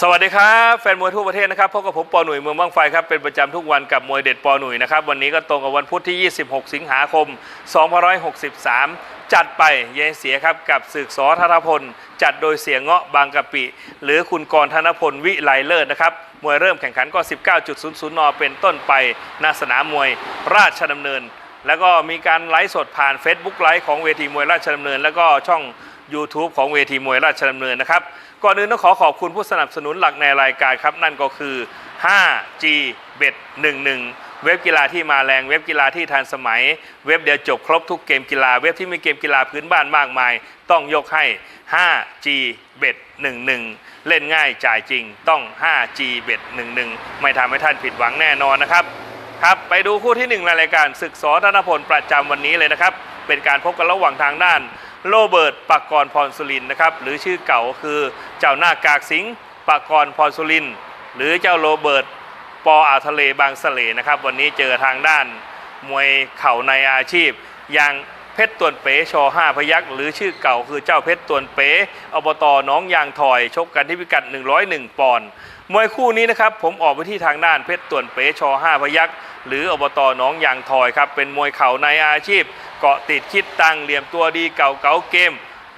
สวัสดีครับแฟนมวยทั่วประเทศนะครับพบกับผมปอหนุ่ยเมืองบ้างไฟครับเป็นประจำทุกวันกับมวยเด็ดปอหนุ่ยนะครับวันนี้ก็ตรงกับวันพุธที่ 26 สิงหาคม 2563 จัดไปเยนเสียครับกับศึกสอธนพล จัดโดยเสียเงาะบางกะปิ หรือคุณกรธนพลวิไลเลิศนะครับมวยเริ่มแข่งขันก็ 19.00 น เป็นต้นไปนาสนามมวยราชดำเนิน แล้วก็มีการไลฟ์สดผ่าน Facebook ไลฟ์ของเวทีมวยราชดำเนิน แล้วก็ช่อง YouTube ของเวทีมวยราชดำเนินนะครับ ก่อนอื่นต้องขอขอบคุณผู้สนับสนุนหลักในรายการครับ นั่นก็คือ 5G Bet 11 เว็บกีฬาที่มาแรงเว็บกีฬาที่ทันสมัย เว็บเดียวจบครบทุกเกมกีฬา เว็บที่มีเกมกีฬาพื้นบ้านมากมาย ต้องยกให้ 5G Bet 11 เล่นง่ายจ่ายจริงต้อง 5G Bet 11 ไม่ทำให้ท่านผิดหวังแน่นอนนะครับครับไปดูคู่ที่หนึ่งในรายการศึกสอธนพลประจำวันนี้เลยนะครับเป็นการพบกันระหว่างทางด้าน โรเบิร์ตปากรพรสุรินนะครับหรือชื่อเก่าคือเจ้าหน้ากากสิงห์ปากรพรสุรินหรือเจ้าโรเบิร์ตปออาทะเลบางสะเลนะครับ วันนี้เจอทางด้านมวยเข่าในอาชีพ อย่างเพชรตวนเป๋ชอห้าพยักษ์หรือชื่อเก่าคือเจ้าเพชรตวนเป๋อบตน้องยางถอยชกกันที่พิกัด 101 ปอนด์มวยคู่นี้นะครับผมออกไปที่ทางด้านเพชรตวนเป๋ชอห้าพยักษ์หรืออบตน้องยางถอยครับเป็นมวยเข่าในอาชีพ เกาะติดคิดตังเหลี่ยมตัวดีเก่าเก๋าเกม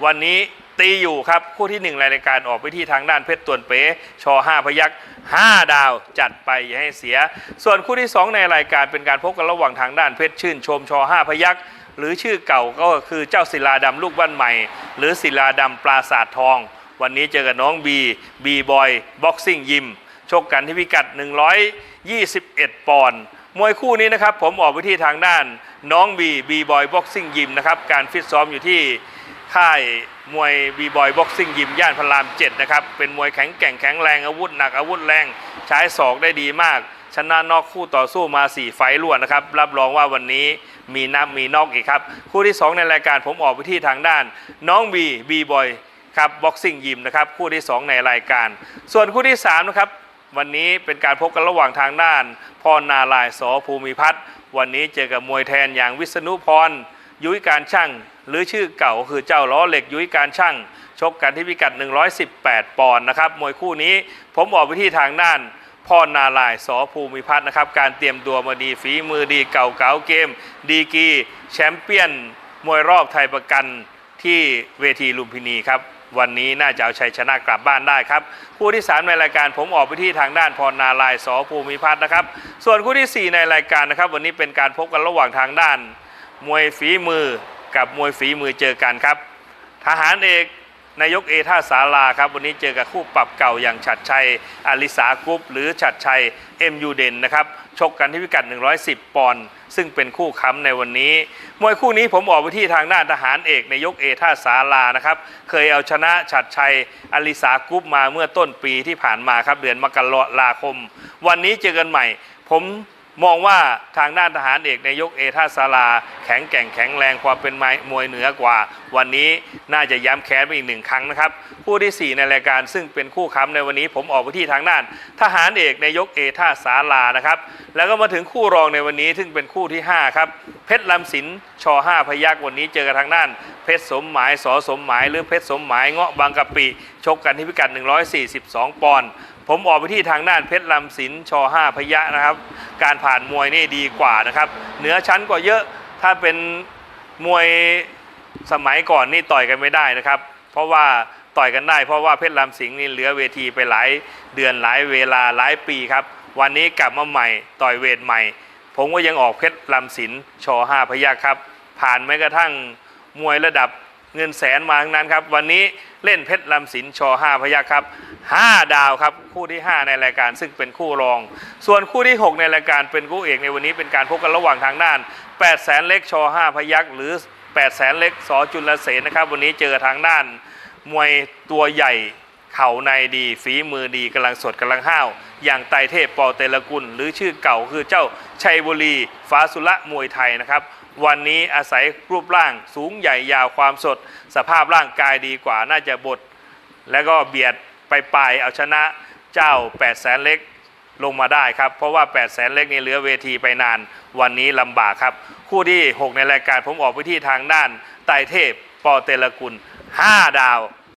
วันนี้ตีอยู่ครับคู่ที่หนึ่งรายการออกไปที่ทางด้านเพชรตวนเป๋ชอห้าพยักษ์5ดาวจัดไปอย่าให้เสีย ส่วนคู่ที่สองในรายการเป็นการพบกันระหว่างทางด้านเพชรชื่นชมชอห้าพยักษ์หรือชื่อเก่าก็คือเจ้าศิลาดำลูกบ้านใหม่ หรือศิลาดำปราสาททอง วันนี้เจอกับน้องบีบีบอยบ็อกซิ่งยิมชกกันที่พิกัด 121 ปอนด์ มวยคู่นี้นะครับผมออกไปที่ทางด้านน้องบีบีบอยบ็อกซิ่งยิมนะครับการฟิตซ้อมอยู่ที่ค่ายมวยบีบอยบ็อกซิ่งยิมย่านพระราม7นะครับเป็นมวยแข็งแกร่งแข็งแรงอาวุธหนักอาวุธแรงใช้ศอกได้ดีมาก ชนะนอกคู่ต่อสู้มา 4 ไฟล์รวดนะครับรับรองว่าวันนี้มีนับมีนอกอีกครับ คู่ที่ 2 ในรายการผมออกไปที่ทางด้าน น้องบีบีบอยครับบ็อกซิ่งยิมนะครับคู่ที่ 2 ในรายการ ส่วนคู่ที่3นะครับ วันนี้เป็นการพบกันระหว่างทางด้าน พรนาลายสอภูมิพัฒน์วันนี้เจอกับมวยแทนอย่างวิษณุพรยุ้ยการช่าง หรือชื่อเก่าคือเจ้าล้อเหล็กยุ้ยการช่าง ชกกันที่พิกัด 118 ปอนด์นะครับมวยคู่นี้ผมออกไปที่ทางด้านพรนาลายสอภูมิพัฒน์นะครับการเตรียมตัวมาดีฝีมือดีเก่าเก๋าเกม ดีกีแชมเปี้ยนมวยรอบไทยประกันที่เวทีลุมพินีครับ วันนี้น่าจะเอาชัยชนะกลับบ้านได้ครับคู่ที่ 3 ในรายการผมออกไปที่ทางด้านพรนาลายสอภูมิพัฒน์นะครับ ส่วนคู่ทีสี่4 ในรายการนะครับ วันนี้เป็นการพบกันระหว่างทางด้าน มวยฝีมือกับมวยฝีมือเจอกันครับ ทหารเอก นายกเอท่าสาราครับ วันนี้เจอกับคู่ปรับเก่าอย่างฉัดชัยอลิสากรุ๊ปหรือฉัดชัยเอ็มยูเดนนะครับ ชกกันที่พิกัด 110 ปอนด์ซึ่งเป็นคู่ค้ำในวันนี้ มวยคู่นี้ผมออกไปที่ทางด้านทหารเอกนายกเอท่าสารานะครับ เคยเอาชนะฉัดชัยอลิสากรุ๊ปมาเมื่อต้นปีที่ผ่านมาครับเดือนมกราคม วันนี้เจอกันใหม่ ผม มองว่าทางด้านทหารเอกนายกเอท่าสาราแข็งแกร่งแข็งแรงความเป็นไม้มวยเหนือกว่า วันนี้น่าจะย้ำแค้นไปอีกหนึ่งครั้งนะครับคู่ที่ 4 ในรายการซึ่งเป็นคู่ค้ำในวันนี้ ผมออกไปที่ทางด้าน ทหารเอกนายกเอท่าสารานะครับแล้วก็มาถึงคู่รองในวันนี้ซึ่งเป็นคู่ที่ 5 ครับ เพชรลำสินชอ5พยักวันนี้เจอกันทางด้าน เพชรสมหมายสอสมหมายหรือเพชรสมหมายเงาะบางกะปิชกกันที่พิกัด 142 ปอนด์ ผมออกไปที่ทางด้านเพชรลำสินชอ5พยะนะครับ การผ่านมวยนี่ดีกว่านะครับ เหนือชั้นกว่าเยอะถ้าเป็นมวยสมัยก่อนนี่ต่อยกันไม่ได้นะครับ เพราะว่าต่อยกันได้ เพราะว่าเพชรลำสิงห์นี่เหลือเวทีไปหลายเดือนหลายเวลาหลายปีครับ วันนี้กลับมาใหม่ต่อยเวทใหม่ ผมก็ยังออกเพชรลำสินชอ5พยะครับ ผ่านแม้กระทั่งมวยระดับ เงินแสนมาทั้งนั้นครับ วันนี้เล่นเพชรลำสินชอ5พยักครับ 5 ดาวครับ คู่ที่ 5 ในรายการซึ่งเป็นคู่รอง ส่วนคู่ที่ 6 ในรายการเป็นคู่เอกในวันนี้เป็นการพบกันระหว่างทางด้าน8แสนเล็กชอ5พยักหรือ8แสนเล็กสอจุลเสนนะครับ วันนี้เจอทางด้าน มวยตัวใหญ่เข่าในดีฝีมือดีกำลังสดกำลังห้าว อย่างไตเทพปอเตลกุล หรือชื่อเก่าคือเจ้าชัยบุรีฟ้าสุระมวยไทยนะครับ วันนี้อาศัยรูปร่างสูงใหญ่ยาวความสด สภาพร่างกายดีกว่าน่าจะบดและก็เบียดไปปลายเอาชนะเจ้า8แสนเล็กลงมาได้ครับ เพราะว่า8แสนเล็กนี่เหลือเวทีไปนาน วันนี้ลำบากครับ คู่ที่ 6 ในรายการผมออกไปที่ทางด้านไตรเทพปอเตลกุล 5 ดาว